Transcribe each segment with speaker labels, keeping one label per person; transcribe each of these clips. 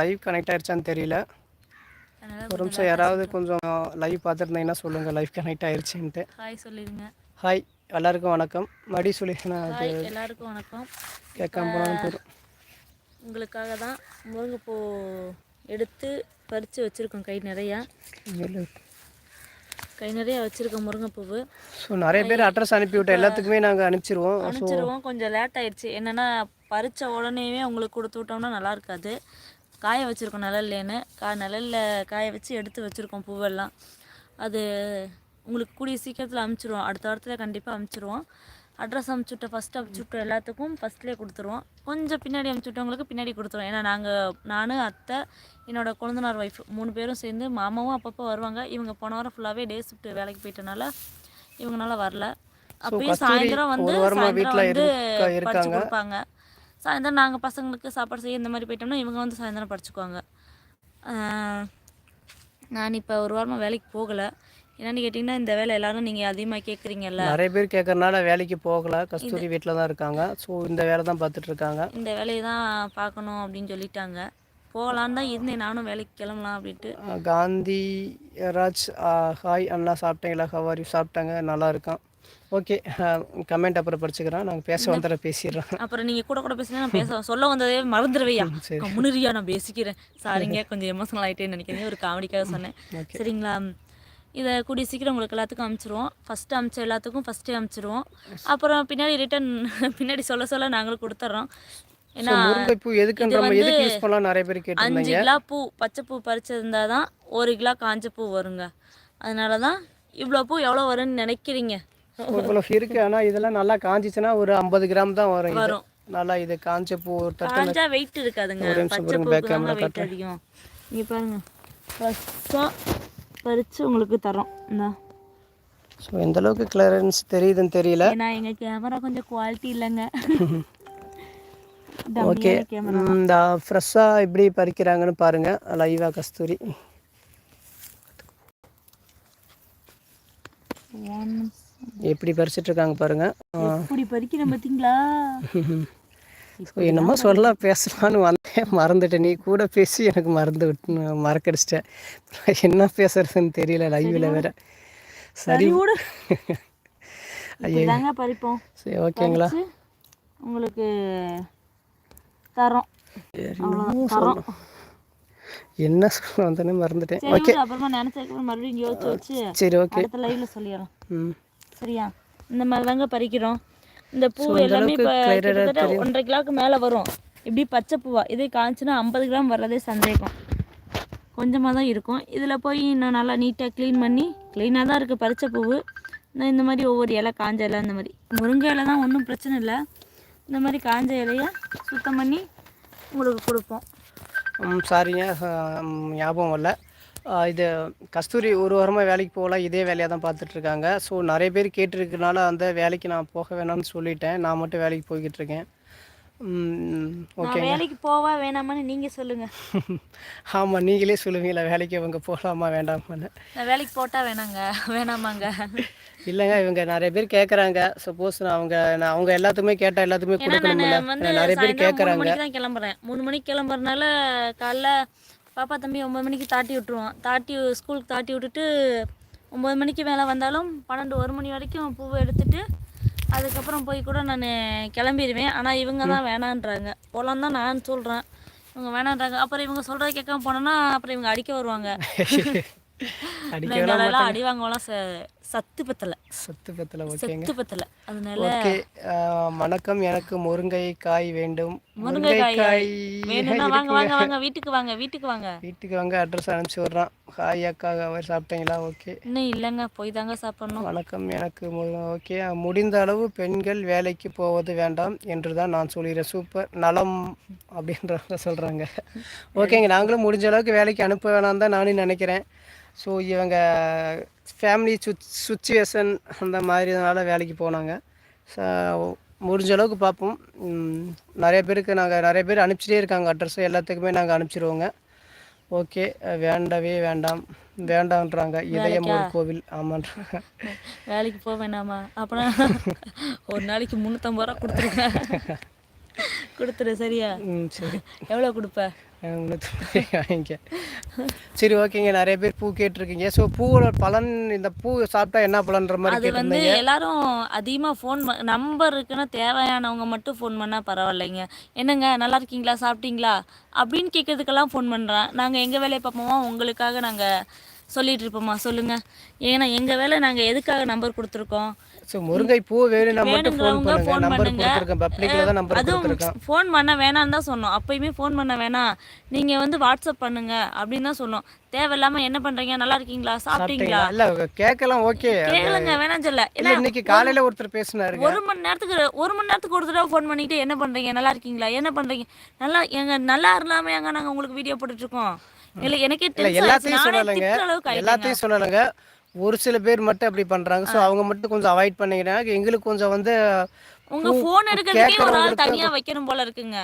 Speaker 1: Live connect ஆயிடுச்சான்னு தெரியல. ஒரு நிமிஷம் யாராவது கொஞ்சம் லைவ் பார்த்துருந்தீங்கன்னா சொல்லுங்கள் லைவ் கனெக்ட் ஆயிடுச்சுன்ட்டு
Speaker 2: ஹாய் சொல்லிடுங்க
Speaker 1: ஹாய் எல்லாருக்கும் வணக்கம். மடி
Speaker 2: ஹாய் எல்லாருக்கும் வணக்கம்.
Speaker 1: கேட்காம போனாலும் போயிடும்
Speaker 2: உங்களுக்காக தான் முருங்கைப்பூ எடுத்து பறித்து வச்சுருக்கோம் கை நிறையா. கை நிறையா வச்சுருக்கோம் முருங்கைப்பூவு
Speaker 1: ஸோ நிறைய பேர் அட்ரஸ் அனுப்பிவிட்ட எல்லாத்துக்குமே நாங்கள் அனுப்பிச்சிருவோம்.
Speaker 2: அனுப்பிச்சிருவோம். கொஞ்சம் லேட் ஆயிடுச்சு என்னென்னா பறித்த உடனேவே உங்களுக்கு கொடுத்து விட்டோம்னா நல்லா இருக்காது. காய வச்சுருக்கோம் நிழல்லேன்னு. கா நிழல்ல காய வச்சு எடுத்து வச்சுருக்கோம் பூவெல்லாம். அது உங்களுக்கு கூடிய சீக்கிரத்தில் அனுப்பிச்சிருவோம் அடுத்த வாரத்தில் கண்டிப்பாக அனுப்பிச்சிருவோம் அட்ரஸ் அனுப்பிச்சுட்ட ஃபஸ்ட்டு அனுப்பிச்சுட்ட எல்லாத்துக்கும். ஃபஸ்ட்லேயே கொடுத்துருவோம். கொஞ்சம் பின்னாடி அனுப்பிச்சுட்டவங்களுக்கு பின்னாடி கொடுத்துருவோம். ஏன்னா நாங்கள் நான் அத்தை என்னோட கொழுந்தனார் ஒய்ஃப் மூணு பேரும் சேர்ந்து மாமாவும் அப்பப்போ வருவாங்க. இவங்க போன வாரம் ஃபுல்லாகவே டே ஷிஃப்ட் வேலைக்கு போயிட்டனால இவங்கனால வரல. அப்பயும் சாயந்தரம் வந்து சாயந்தரம் வந்து படிச்சு. கொடுப்பாங்க. சாயந்தரம் நாங்கள் பசங்களுக்கு சாப்பாடு செய்ய இந்த மாதிரி போயிட்டோம்னா இவங்க வந்து சாயந்தரம் படிச்சுக்குவாங்க. நான் இப்போ ஒரு வாரமாக வேலைக்கு போகலை. என்னன்னு கேட்டிங்கன்னா இந்த வேலை எல்லாரும் நீங்கள் அதிகமாக கேட்குறீங்கல்ல
Speaker 1: நிறைய பேர் கேட்கறனால வேலைக்கு போகல. கஸ்தூரி வீட்டில் தான் இருக்காங்க. ஸோ இந்த வேலை தான் பார்த்துட்டு இருக்காங்க
Speaker 2: இந்த வேலையை தான் பார்க்கணும் அப்படின்னு சொல்லிட்டாங்க. போகலான்னு தான் இருந்தேன். நானும் வேலைக்கு கிளம்பலாம் அப்படின்ட்டு.
Speaker 1: காந்தி ராஜ் ஹாய் அண்ணா சாப்பிட்டீங்களா? ஹவாரி சாப்பிட்டாங்க. நல்லா இருக்கான். ஓகே கமெண்ட் அப்புறம் படிச்சுக்கிறேன். நாங்கள் பேச வந்தர பேசிடுறோம்.
Speaker 2: அப்புறம் நீங்கள் கூட கூட பேசினா நான் பேச சொல்ல வந்ததே மறந்துடுவையா
Speaker 1: சரி.
Speaker 2: கம்முனுரியா நான் பேசிக்கிறேன். சாரிங்க கொஞ்சம் எமோஷனல் ஆகிட்டேன்னு நினைக்கிறேன். ஒரு காமெடிக்காக சொன்னேன். சரிங்களா? இதை கூடிய சீக்கிரம் உங்களுக்கு எல்லாத்துக்கும் அனுப்பிச்சிருவோம் ஃபஸ்ட்டு அனுப்பிச்ச எல்லாத்துக்கும் ஃபஸ்ட்டே அனுப்பிச்சிருவோம் அப்புறம் பின்னாடி ரிட்டன் பின்னாடி சொல்ல சொல்ல நாங்களும் கொடுத்துட்றோம் ஏன்னா
Speaker 1: எதுக்கு
Speaker 2: அஞ்சு கிலோ பூ பச்சை பூ பறிச்சிருந்தா தான் ஒரு கிலோ காஞ்ச பூ வருங்க. அதனால தான் இவ்வளோ பூ எவ்வளோ வரும்னு நினைக்கிறீங்க?
Speaker 1: இவ்வளோ இருக்கு. ஆனால் இதெல்லாம் நல்லா காஞ்சிச்சுன்னா ஒரு ஐம்பது கிராம் தான் வரும் இது. நல்லா இது காஞ்ச பூ
Speaker 2: காஞ்சா வெயிட் இருக்காதுங்க.
Speaker 1: ஒரு நிமிஷம் பாருங்க,
Speaker 2: தாங்க
Speaker 1: camera
Speaker 2: வெயிட் அதிகம். இங்கே பாருங்க. ஃப்ரெஷ்ஷாக பறித்து உங்களுக்கு தரோம் இந்தா.
Speaker 1: ஸோ எந்த அளவுக்கு கிளியரன்ஸ் தெரியுதுன்னு தெரியல.
Speaker 2: ஏன்னா எங்கள் கேமரா கொஞ்சம் குவாலிட்டி இல்லைங்க.
Speaker 1: ஓகே
Speaker 2: கேமரா
Speaker 1: இந்த ஃப்ரெஷ்ஷாக எப்படி பறிக்கிறாங்கன்னு பாருங்க. லைவா கஸ்தூரி. எப்படி பறிச்சிட்டு இருக்காங்க பாருங்க
Speaker 2: எப்படி பறிக்கிறேன் பார்த்தீங்களா
Speaker 1: என்னமோ சொல்ல பேசலான்னு வந்தேன் மறந்துட்டேன். நீ கூட பேசி எனக்கு மறந்து விட்டு மறக்கடிச்சிட்டேன். என்ன பேசுறதுன்னு தெரியல லைவில் வேற. சரி.
Speaker 2: இப்படிதாங்க பறிப்போம்.
Speaker 1: சரி ஓகேங்களா?
Speaker 2: உங்களுக்கு தரோம். தரோம்.
Speaker 1: என்ன சொல்ல வந்தேன்னு மறந்துட்டேன்.
Speaker 2: விடு. அப்புறமா நினச்சதுக்கப்புறம் மறுபடியும் யோசிச்சு வச்சு
Speaker 1: சரி ஓகே.
Speaker 2: லைவ்ல சொல்லிடுறோம்.
Speaker 1: ம்.
Speaker 2: சரியா? இந்த மாதிரி தாங்க பறிக்கிறோம். இந்த பூ எல்லாமே இப்போ கிட்டத்தட்ட. ஒன்றரை கிலோக்கு மேலே வரும். இப்படி பச்சை பூவா? இதே காய்ச்சுன்னா ஐம்பது கிராம் வர்றதே சந்தேகம். கொஞ்சமாக தான் இருக்கும். இதில் போய் இன்னும் நல்லா நீட்டாக க்ளீன் பண்ணி க்ளீனாக தான் இருக்குது பறிச்ச பூவு. இந்த இந்த மாதிரி ஒவ்வொரு இலை காஞ்ச இலை இந்த மாதிரி. முருங்கை இலை தான் ஒன்றும் பிரச்சனை இல்லை. இந்த மாதிரி காஞ்ச இலையை சுத்தம் பண்ணி உங்களுக்கு கொடுப்போம்.
Speaker 1: சாரிங்க ஞாபகம் ஆ, இது கஸ்தூரி ஒரு வாரமாக வேலைக்கு போகல இதே வேலையாக தான் பார்த்துட்ருக்காங்க. ஸோ நிறைய பேர் கேட்டிருக்கனால அந்த வேலைக்கு நான் போக வேணாம்னு சொல்லிட்டேன். நான் மட்டும் வேலைக்கு போய்கிட்டு இருக்கேன் ஓகே
Speaker 2: வேலைக்கு போவா வேணாமான்னு நீங்கள் சொல்லுங்கள்
Speaker 1: ஆமாம் நீங்களே சொல்லுவீங்களா வேலைக்கு அவங்க போகலாமா வேண்டாமான்னு.
Speaker 2: நான் வேலைக்கு போட்டால் வேணாங்க. வேணாமாங்க.
Speaker 1: இல்லைங்க இவங்க நிறைய பேர் கேட்குறாங்க சப்போஸ் நான் அவங்க நான் அவங்க எல்லாத்துக்குமே கேட்டால் எல்லாத்துக்குமே கொடுக்கணும்ல. நிறைய பேர் கேட்குறாங்க
Speaker 2: கிளம்புறேன். மூணு மணிக்கு கிளம்புறதுனால காலைல பாப்பா தம்பி ஒம்பது மணிக்கு தாட்டி விட்டுருவான். தாட்டி ஸ்கூலுக்கு தாட்டி விட்டுட்டு ஒம்பது மணிக்கு மேலே வந்தாலும் பன்னெண்டு ஒரு மணி வரைக்கும் பூவை எடுத்துட்டு அதுக்கப்புறம் போய் கூட நான் கிளம்பிடுவேன். ஆனால் இவங்க தான் வேணான்றாங்க. போகலான்னு தான் நான் சொல்கிறேன் இவங்க வேணான்றாங்க. அப்புறம் இவங்க சொல்கிறத கேட்காம போனோன்னா அப்புறம் இவங்க அடிக்க வருவாங்க. அடி வாங்கலாம் சத்து பத்தலை.
Speaker 1: சத்து பத்தில் ஓகேங்க
Speaker 2: சத்து பத்தலை. அதனால
Speaker 1: ஓகே வணக்கம். எனக்கு முருங்கை காய் வேண்டும்.
Speaker 2: முருங்கைக்காய் வேணும்னா வாங்க வாங்க வாங்க. வீட்டுக்கு வாங்க வீட்டுக்கு வாங்க.
Speaker 1: வீட்டுக்கு வாங்க அட்ரஸ் அனுப்பிச்சி விட்றான். ஹாய் அக்கா அவர் சாப்பிட்டீங்களா? ஓகே
Speaker 2: இன்னும் இல்லைங்க. போய் தாங்க சாப்பிட்ணும்.
Speaker 1: வணக்கம். எனக்கு ஓகே முடிந்த அளவு பெண்கள் வேலைக்கு போவது வேண்டாம் என்று தான் நான் சொல்கிறேன் சூப்பர் நலம் அப்படின்றத சொல்கிறாங்க ஓகேங்க நாங்களும் முடிஞ்ச அளவுக்கு வேலைக்கு அனுப்ப வேணாம் தான் நானும் நினைக்கிறேன். ஸோ இவங்க ஃபேமிலி சுச் சுச்சுவேஷன் அந்த மாதிரினால வேலைக்கு போனாங்க. ஸோ முடிஞ்ச அளவுக்கு பார்ப்போம். நிறைய பேருக்கு நாங்கள் நிறைய பேர் அனுப்பிச்சிட்டே இருக்காங்க அட்ரஸ் எல்லாத்துக்குமே நாங்கள் அனுப்பிச்சிடுவோங்க ஓகே வேண்டவே வேண்டாம். வேண்டான்றாங்க இதயம் ஒரு கோவில். ஆமான்றாங்க.
Speaker 2: வேலைக்கு போக வேணாமா? அப்புறம் ஒரு நாளைக்கு முந்நூற்றம்பது ரூபா கொடுத்துருங்க. கொடுத்துரு சரியா?
Speaker 1: ம் சரி.
Speaker 2: எவ்வளோ கொடுப்ப?
Speaker 1: சரி ஓகேங்க. நிறைய பேர் பூ கேட்டிருக்கீங்க. ஸோ பூவோட பலன் இந்த பூ சாப்பிட்டா என்ன பலன்ற மாதிரி
Speaker 2: அது வந்து எல்லாரும் அதிகமாக ஃபோன் நம்பர் இருக்குன்னா தேவையானவங்க மட்டும் ஃபோன் பண்ணால் பரவாயில்லைங்க. என்னங்க நல்லா இருக்கீங்களா? சாப்பிட்டீங்களா? அப்படின்னு கேட்கறதுக்கெல்லாம் ஃபோன் பண்ணுறேன் நாங்கள் எங்கள் வேலையை பார்ப்போமா உங்களுக்காக நாங்கள் சொல்லிட்டு இருப்போமா சொல்லுங்கள் ஏன்னா எங்கள் வேலை நாங்கள் எதுக்காக நம்பர் கொடுத்துருக்கோம்?
Speaker 1: ஸோ முருங்கை பூ வேணும்னா மட்டும் ஃபோன் பண்ணுங்க. நம்பர்
Speaker 2: பண்ணுங்க.
Speaker 1: கொடுத்துருக்கேன் பப்ளிக்கில் தான் நம்பர்
Speaker 2: அதுவும்
Speaker 1: கொடுத்துருக்கேன்
Speaker 2: ஃபோன் பண்ண வேணாம்னு தான் சொன்னோம். அப்பயுமே ஃபோன் பண்ண வேணாம். நீங்கள் வந்து வாட்ஸ்அப் பண்ணுங்க அப்படின்னு தான் சொன்னோம். தேவையில்லாம என்ன பண்ணுறீங்க நல்லா இருக்கீங்களா? சாப்பிட்டீங்களா?
Speaker 1: இல்ல கேட்கலாம் ஓகே
Speaker 2: கேளுங்க வேணாம் சொல்ல
Speaker 1: இல்ல இன்னைக்கு காலையில ஒருத்தர் பேசினாருங்க.
Speaker 2: ஒரு மணி நேரத்துக்கு ஒரு மணி நேரத்துக்கு ஒரு தடவை ஃபோன் பண்ணிட்டு என்ன பண்றீங்க? நல்லா இருக்கீங்களா? என்ன பண்றீங்க? நல்லா எங்க நல்லா இல்லாம எங்க நாங்க உங்களுக்கு வீடியோ போட்டுட்டு இருக்கோம். இல்ல எனக்கே.
Speaker 1: எல்லாத்தையும் சொல்லலைங்க. எல்லாத்தையும் சொல்லலைங்க ஒரு சில பேர் மட்டும் அப்படி பண்றாங்க ஸோ அவங்க மட்டும் கொஞ்சம் அவாய்ட் பண்ணீங்கன்னா எங்களுக்கு கொஞ்சம் வந்து
Speaker 2: உங்க போன் எடுக்கிறதுக்கே ஒரு ஆள் தனியா வைக்கணும் போல இருக்குங்க.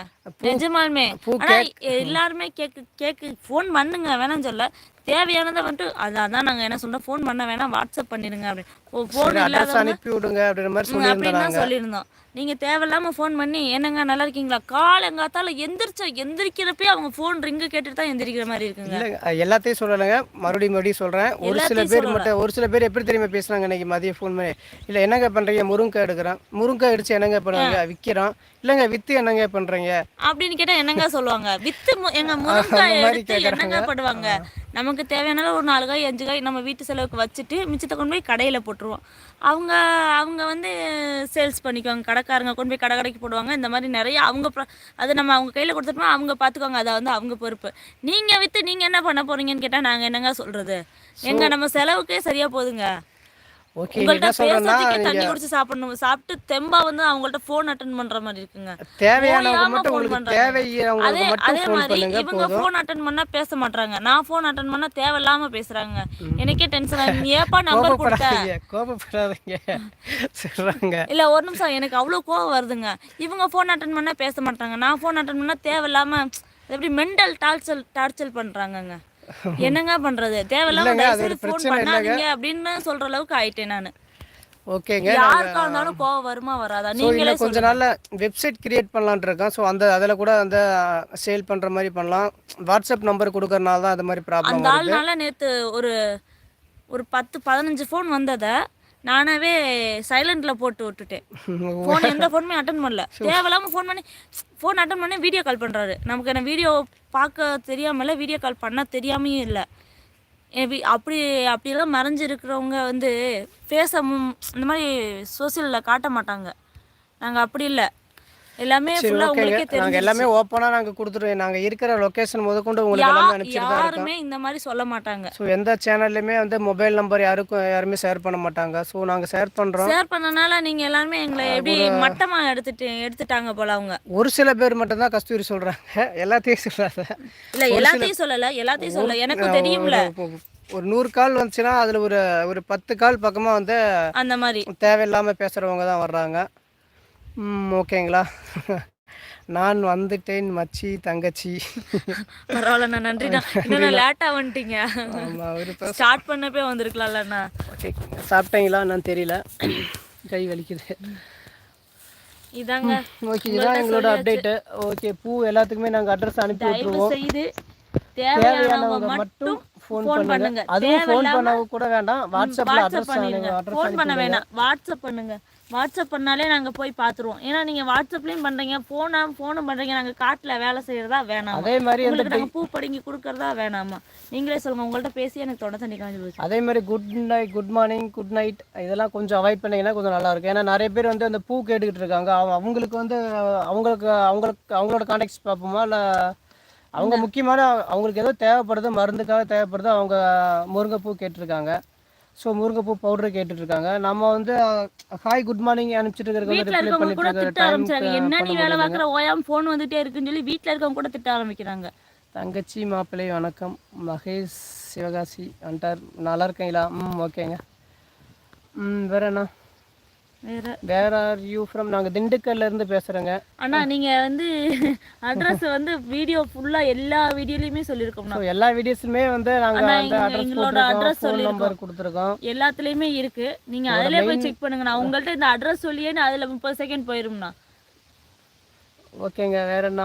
Speaker 2: நிஜமாலுமே. ஆனா எல்லாருமே கேக்கு கேக்கு ஃபோன் பண்ணுங்க வேணாம் சொல்ல. தேவையானதை வந்துட்டு அதான் நாங்க என்ன சொல்றோம் ஃபோன் பண்ண வேணாம் வாட்ஸ்அப் பண்ணிடுங்க அப்படின்னு
Speaker 1: அட்ரஸ்
Speaker 2: இல்லாதவங்க
Speaker 1: அனுப்பி விடுங்க அப்படின்ற மாதிரி
Speaker 2: அப்படின்னு சொல்லியிருந்தோம். நீங்க தேவையில்லாம ஃபோன் பண்ணி என்னங்க நல்லா இருக்கீங்களா? காலங்காத்தால எந்திரிச்ச எந்திரிக்கிறப்பே அவங்க ஃபோன் ரிங்கு கேட்டுட்டு தான் எந்திரிக்கிற மாதிரி இருக்குங்க.
Speaker 1: எல்லாத்தையும் சொல்லலைங்க. மறுபடியும் மறுபடியும் சொல்றேன். ஒரு சில பேர். மட்டும் ஒரு சில பேர் எப்படி தெரியுமா பேசுனாங்க இன்னைக்கு மதியம் ஃபோன் பண்ணி? இல்ல என்னங்க பண்றீங்க? முருங்கை எடுக்கிறேன். முருங்கை என்னங்க பண்ணுவாங்க? விற்கிறோம் இல்லைங்க வித்து என்னங்க பண்றீங்க?
Speaker 2: அப்படின்னு கேட்டா என்னங்க சொல்லுவாங்க? வித்து எங்க முருங்காய் எடுத்து என்னங்க பண்ணுவாங்க? நமக்கு தேவையான ஒரு நாலு காய் அஞ்சு காய் நம்ம வீட்டு செலவுக்கு வச்சுட்டு மிச்சத்தை கொண்டு போய் கடையில போட்டுருவோம். அவங்க அவங்க வந்து சேல்ஸ் பண்ணிக்குவாங்க. கடைக்காரங்க கொண்டு போய் கடை கடைக்கு போடுவாங்க. இந்த மாதிரி நிறைய அவங்க அது நம்ம அவங்க கையில கொடுத்துட்டோம்னா அவங்க பாத்துக்குவாங்க அதை வந்து அவங்க பொறுப்பு. நீங்க வித்து நீங்க என்ன பண்ண போறீங்கன்னு கேட்டா நாங்க என்னங்க சொல்றது? எங்க நம்ம செலவுக்கே சரியா போகுதுங்க
Speaker 1: ஓகே
Speaker 2: உங்கள்ட்ட பேசுறதுக்கே தண்ணி குடிச்சு சாப்பிடணும். சாப்பிட்டு தெம்பா வந்து அவங்கள்ட்ட ஃபோன் அட்டன் பண்ற மாதிரி இருக்குங்க.
Speaker 1: தேவையானவங்க மட்டும் உங்களுக்கு
Speaker 2: அதே
Speaker 1: மட்டும்
Speaker 2: அதே
Speaker 1: ஃபோன்
Speaker 2: மாதிரி இவங்க ஃபோன் அட்டன் பண்ணா பேச மாட்டாங்க நான் ஃபோன் அட்டன் பண்ணா தேவையில்லாம பேசுறாங்க. எனக்கே டென்ஷன் ஆகுது ஏப்பா நம்பர் கொடுத்த?
Speaker 1: கோபப்படாதீங்க. கோபப்படாதீங்க சொல்றாங்க.
Speaker 2: இல்ல ஒரு நிமிஷம் எனக்கு அவ்வளவு கோவம் வருதுங்க. இவங்க ஃபோன் அட்டன் பண்ணா பேச மாட்டாங்க நான் ஃபோன் அட்டன் பண்ணா தேவையில்லாம எப்படி மென்டல் டார்ச்சல் டார்ச்சல் பண்றாங்கங்க. என்னங்க பண்றது? தேவையில்லாம ஃபோன் பண்ணாதீங்க அப்படின்னு சொல்ற அளவுக்கு ஆயிட்டேன் நானு.
Speaker 1: ஓகேங்க
Speaker 2: யாருக்கா இருந்தாலும் கோவம் வருமா வராதா? நீங்களே
Speaker 1: கொஞ்ச நாள்ல வெப்சைட் கிரியேட் பண்ணலான்னு இருக்கோம். ஸோ அந்த அதில் கூட அந்த சேல் பண்ற மாதிரி பண்ணலாம். வாட்ஸ்அப் நம்பர் கொடுக்கறனால தான் அது மாதிரி ப்ராப்ளம்
Speaker 2: அந்த ஆள்னால நேத்து ஒரு ஒரு பத்து பதினஞ்சு ஃபோன் வந்ததை நானாவே சைலண்ட்ல போட்டு விட்டுட்டேன். ஃபோன் எந்த ஃபோனுமே அட்டன் பண்ணல. தேவையில்லாம ஃபோன் பண்ணி ஃபோன் அட்டன் பண்ணி வீடியோ கால் பண்றாரு. நமக்கு என்ன வீடியோ பார்க்க தெரியாமல வீடியோ கால் பண்ண தெரியாமையும் இல்லை. அப்படி அப்படியெல்லாம் மறைஞ்சு இருக்கிறவங்க வந்து ஃபேஸை இந்த மாதிரி சோசியலில் காட்ட மாட்டாங்க. நாங்கள் அப்படி இல்லை. எல்லாமே
Speaker 1: ஓகேங்க
Speaker 2: உங்களுக்கே தெரியும்
Speaker 1: எல்லாமே ஓப்பனாக நாங்கள் கொடுத்துருவோம் நாங்கள் இருக்கிற லொக்கேஷன் முதற்கொண்டு உங்களுக்கு எல்லாமே அனுப்பிச்சிட்டு தான்
Speaker 2: யாருமே இந்த மாதிரி சொல்ல மாட்டாங்க.
Speaker 1: ஸோ எந்த சேனல்லையுமே வந்து மொபைல் நம்பர் யாருக்கும் யாருமே ஷேர் பண்ண மாட்டாங்க. ஸோ நாங்கள் ஷேர் பண்ணுறோம்
Speaker 2: ஷேர் பண்ணனால நீங்க எல்லாருமே எங்களை எப்படி மட்டமா எடுத்துட்டு எடுத்துட்டாங்க போல அவங்க?
Speaker 1: ஒரு சில பேர் மட்டும்தான் கஸ்தூரி சொல்கிறாங்க எல்லாத்தையும் சொல்கிறாங்க
Speaker 2: இல்ல எல்லாத்தையும் சொல்லல எல்லாத்தையும் சொல்லல. எனக்கும் தெரியும்ல.
Speaker 1: ஒரு நூறு கால் வந்துச்சுன்னா அதில் ஒரு ஒரு பத்து கால் பக்கமாக வந்து
Speaker 2: அந்த மாதிரி.
Speaker 1: தேவையில்லாமல் பேசுகிறவங்க தான் வர்றாங்க. ஓகேங்களா. நான் வந்துட்டேன் மச்சி தங்கச்சி.
Speaker 2: பரவாயில்லண்ணா நன்றிண்ணா. இன்னும் லேட்டா வந்துட்டீங்க.
Speaker 1: ஆமாம் ஒரு
Speaker 2: ஸ்டார்ட் பண்ணப்பே வந்திருக்கலாம்லண்ணா
Speaker 1: ஓகே. சாப்பிட்டீங்களா என்னன்னு தெரியல. கை வலிக்குது.
Speaker 2: இதாங்க.
Speaker 1: ஓகே இதுதான் எங்களோட அப்டேட்டு. ஓகே பூ எல்லாத்துக்குமே நாங்கள் அட்ரஸ் அனுப்பி விட்டுருவோம்.
Speaker 2: தேவையானவங்க மட்டும்
Speaker 1: ஃபோன் பண்ணுங்க. அதுவும் ஃபோன் பண்ண கூட வேண்டாம். வாட்ஸ்அப்பில் அட்ரஸ்
Speaker 2: ஃபோன் பண்ண வேணாம். வாட்ஸ்அப் பண்ணுங்க. வாட்ஸ்அப் பண்ணாலே நாங்க போய் பாத்துருவோம். ஏன்னா நீங்க வாட்ஸ்அப்லயும் பண்றீங்க போனா போனும் பண்றீங்க நாங்க காட்டுல வேலை செய்யறதா வேணாம்?
Speaker 1: அதே மாதிரி
Speaker 2: உங்களுக்கு நாங்க பூ படுங்கி கொடுக்கறதா வேணாமா? நீங்களே சொல்லுங்க உங்கள்ட்ட பேசி எனக்கு தொண்டை தண்ணி காஞ்சி போச்சு.
Speaker 1: அதே மாதிரி good night good morning good night இதெல்லாம் கொஞ்சம் அவாய்ட் பண்ணீங்கன்னா கொஞ்சம் நல்லா இருக்கும். ஏன்னா நிறைய பேர் வந்து அந்த பூ கேட்டுக்கிட்டு இருக்காங்க. அவ- அவங்களுக்கு வந்து அவங்களுக்கு அவங்களுக்கு அவங்களோட கான்டாக்ட்ஸ் பார்ப்போமா? இல்லை அவங்க முக்கியமான அவங்களுக்கு ஏதோ தேவைப்படுது மருந்துக்காக தேவைப்படுது அவங்க முருங்கைப்பூ கேட்டிருக்காங்க. ஸோ முருங்கைப்பூ பவுடர் கேட்டுட்டு இருக்காங்க நம்ம வந்து ஹாய் குட் மார்னிங் அனுப்பிச்சிட்டு
Speaker 2: இருக்கவங்க கூட திட்ட ஆரம்பிச்சாங்க. என்ன நீ வேலை பார்க்குற? ஓயாம ஃபோன் வந்துட்டே இருக்குன்னு சொல்லி வீட்ல இருக்கவங்க கூட திட்ட ஆரம்பிக்கிறாங்க.
Speaker 1: தங்கச்சி மாப்பிள்ளை வணக்கம். மகேஷ் சிவகாசி வந்துட்டார் நல்லா இருக்கீங்களா? ம் ஓகேங்க. ம் வேற என்ன?
Speaker 2: வேற?
Speaker 1: ஆர் யூ ஃப்ரம் நாங்கள் திண்டுக்கல்ல இருந்து பேசுகிறேங்க
Speaker 2: அண்ணா நீங்க வந்து அட்ரஸ் வந்து வீடியோ ஃபுல்லா எல்லா வீடியோலயுமே சொல்லியிருக்கோம்ண்ணா
Speaker 1: ஸோ எல்லா வீடியோஸுமே வந்து
Speaker 2: அண்ணா,
Speaker 1: அந்த அட்ரஸ்
Speaker 2: எங்களோட
Speaker 1: ஃபோன்
Speaker 2: சொல்லியிருக்கோம்.
Speaker 1: நம்பர் கொடுத்துருக்கோம்.
Speaker 2: எல்லாத்துலயுமே இருக்கு. நீங்க அதுலயே போய் செக் பண்ணுங்க நான் உங்கள்ட்ட இந்த அட்ரஸ் சொல்லியே அதுல முப்பது செகண்ட் போயிரும்ண்ணா.
Speaker 1: ஓகேங்க வேற என்ன?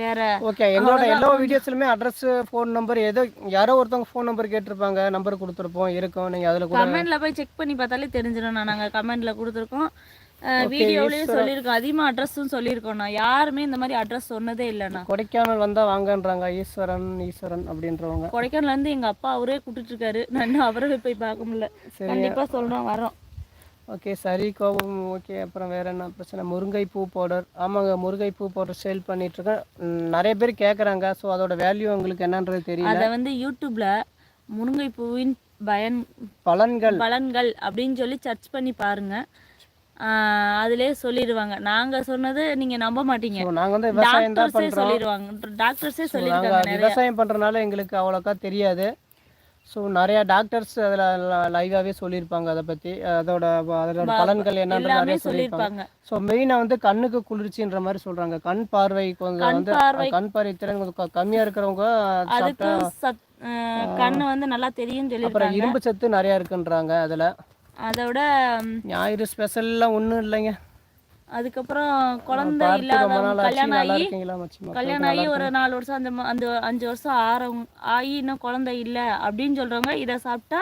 Speaker 2: வேற.
Speaker 1: ஓகே எங்களோட எல்லா வீடியோஸ்லையுமே அட்ரஸ் ஃபோன் நம்பர் ஏதோ யாரோ ஒருத்தவங்க ஃபோன் நம்பர் கேட்டிருப்பாங்க நம்பர் கொடுத்துருப்போம் இருக்கும். நீங்கள் அதில் கூட
Speaker 2: கமெண்ட்ல போய் செக் பண்ணி பார்த்தாலே தெரிஞ்சிடும் நான் நாங்கள் கமெண்ட்ல கொடுத்துருக்கோம். வீடியோலயும் சொல்லியிருக்கோம் அதிகமாக அட்ரஸும் சொல்லியிருக்கோம் நான் யாருமே இந்த மாதிரி அட்ரஸ் சொன்னதே இல்லைண்ணா.
Speaker 1: கொடைக்கானல் வந்தால் வாங்கன்றாங்க ஈஸ்வரன் ஈஸ்வரன் அப்படின்றவங்க.
Speaker 2: கொடைக்கானல்ல இருந்து எங்க அப்பா அவரே கூட்டிட்டு இருக்காரு. நான் அவரே போய் பார்க்க முடியல. கண்டிப்பா சொல்றோம் வரோம்
Speaker 1: ஓகே சரி கோபம் ஓகே அப்புறம் வேற என்ன பிரச்சனை? முருங்கை பூ பவுடர் ஆமாங்க முருங்கை பூ பவுடர் சேல் பண்ணிட்டுருக்கேன். ம், நிறைய பேர் கேட்குறாங்க ஸோ அதோட வேல்யூ உங்களுக்கு என்னன்றது தெரியல.
Speaker 2: அதை வந்து யூடியூப்ல முருங்கை பூவின் பயன்
Speaker 1: பலன்கள்.
Speaker 2: பலன்கள் அப்படின்னு சொல்லி சர்ச் பண்ணி பாருங்க. ஆஹ் அதிலே சொல்லிடுவாங்க. நாங்க சொன்னது நீங்க நம்ப மாட்டீங்க.
Speaker 1: ஸோ நாங்கள் வந்து விவசாயம் தான்
Speaker 2: சொல்லிடுவாங்க. டாக்டர்ஸே
Speaker 1: நாங்கள் விவசாயம் பண்ணுறனால எங்களுக்கு அவ்வளோக்கா தெரியாது. ஸோ நிறையா டாக்டர்ஸ் அதில் லைவாகவே சொல்லியிருப்பாங்க அதை பற்றி அதோட அதோட பலன்கள் என்னன்ற நிறைய சொல்லியிருப்பாங்க. ஸோ மெயினாக வந்து கண்ணுக்கு குளிர்ச்சின்ற மாதிரி சொல்கிறாங்க கண் பார்வை கொஞ்சம் வந்து கண் பார்வை திறன் கொஞ்சம் கம்மியாக இருக்கிறவங்க
Speaker 2: கண்ணு வந்து நல்லா தெரியும்
Speaker 1: அப்புறம்
Speaker 2: சொல்லியிருக்காங்க
Speaker 1: இரும்பு சத்து நிறையா இருக்குன்றாங்க அதில்.
Speaker 2: அதோட
Speaker 1: ஞாயிறு ஸ்பெஷல்லாம் ஒன்றும் இல்லைங்க.
Speaker 2: அதுக்கப்புறம் குழந்தை
Speaker 1: ஆச்சு.
Speaker 2: கல்யாணம் ஆகி கல்யாணம் ஆகி ஒரு நாலு வருஷம் அந்த அந்த அஞ்சு வருஷம் ஆறவங்க ஆகி இன்னும் குழந்தை இல்லை அப்படின்னு சொல்றவங்க இதை சாப்பிட்டா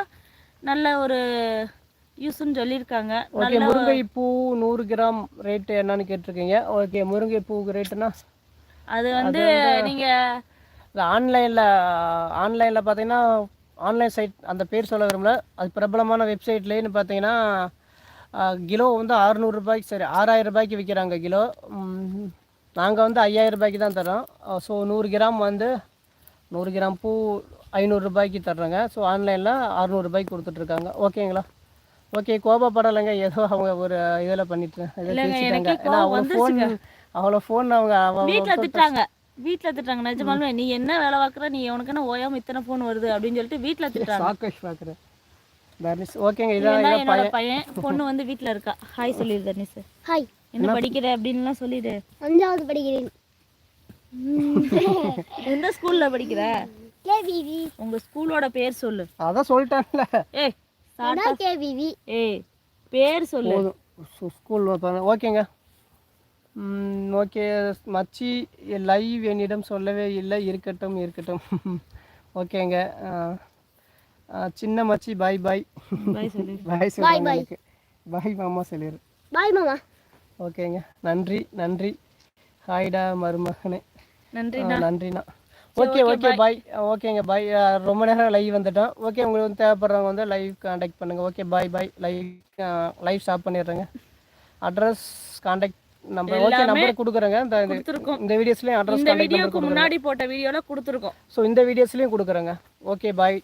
Speaker 2: நல்ல ஒரு யூஸ்ன்னு சொல்லியிருக்காங்க.
Speaker 1: ஓகே முருங்கை பூ நூறு கிராம் ரேட்டு என்னன்னு கேட்டிருக்கீங்க. ஓகே முருங்கை பூக்கு ரேட்டுனா
Speaker 2: அது வந்து நீங்க
Speaker 1: ஆன்லைனில் ஆன்லைனில் பார்த்தீங்கன்னா ஆன்லைன் சைட் அந்த பேர் சொல்ல விரும்பல. அது பிரபலமான வெப்சைட்லேன்னு பார்த்தீங்கன்னா கிலோ வந்து அறுநூறுபாய்க்கு சரி ஆறாயிரம் ரூபாய்க்கு விற்கிறாங்க கிலோ. நாங்கள் வந்து ஐயாயிரம் ரூபாய்க்கு தான் தரோம் ஸோ நூறு கிராம் வந்து நூறு கிராம் பூ ஐநூறுரூபாய்க்கு தர்றாங்க. ஸோ ஆன்லைனில் அறநூறுபாய்க்கு கொடுத்துட்ருக்காங்க. ஓகேங்களா ஓகே கோபப்படலைங்க. ஏதோ அவங்க ஒரு இதில் பண்ணிட்டு பேசிட்டாங்க. ஏன்னா அவங்க ஃபோன் அவ்வளோ ஃபோன் அவங்க
Speaker 2: வீட்ல திட்டாங்க வீட்ல திட்டாங்க நிஜமாலுமே நீ என்ன வேலை பார்க்குற? நீ உனக்கு என்ன ஓயாம இத்தனை ஃபோன் வருது? அப்படின்னு சொல்லிட்டு வீட்ல திட்டாங்க
Speaker 1: சாக்கை பார்க்குறேன். தர்னிஷ் ஓகேங்க இதான்
Speaker 2: என்னோட பையன். பொண்ணு வந்து வீட்ல இருக்கா. ஹாய் சொல்லிடு தர்னிஸ்
Speaker 3: ஹாய்
Speaker 2: என்ன படிக்கிற அப்படின்லாம் சொல்லிடு.
Speaker 3: அஞ்சாவது படிக்கிறேன்.
Speaker 2: எந்த ஸ்கூல்ல படிக்கிற?
Speaker 3: கேவிவி
Speaker 2: உங்க ஸ்கூலோட பேர் சொல்லு.
Speaker 1: அதான் சொல்லிட்டேன்ல.
Speaker 2: ஏய்
Speaker 3: அதான் கேவிவி
Speaker 2: ஏய் பேர் சொல்லு.
Speaker 1: ஸ்கூல் ஓகேங்க. ஓகே. மச்சி லைவ் என்னிடம் சொல்லவே இல்லை. இருக்கட்டும் இருக்கட்டும். ஓகேங்க. சின்ன மச்சி பாய் பாய்
Speaker 2: பாய் சொல்லு
Speaker 1: பாய் எனக்கு பாய் மாமா சொல்லிடு
Speaker 3: பாய் மாமா.
Speaker 1: ஓகேங்க. நன்றி நன்றி. ஹாய்டா மருமகனே.
Speaker 2: நன்றி
Speaker 1: நன்றிண்ணா. ஓகே ஓகே பாய் ஓகேங்க பாய் ரொம்ப நேரம் லைவ் வந்துட்டோம். ஓகே உங்களுக்கு வந்து தேவைப்படுறவங்க வந்து லைவ் காண்டாக்ட் பண்ணுங்கள் okay bye bye live live stop பண்ணிடுறேங்க. Address contact number okay number கொடுக்குறேங்க. இந்த இந்த- வீடியோஸ்லேயும் அட்ரஸ்
Speaker 2: இந்த வீடியோக்கு முன்னாடி போட்ட வீடியோல கொடுத்துருக்கோம்.
Speaker 1: ஸோ இந்த வீடியோஸ்லேயும் கொடுக்குறேங்க. Okay bye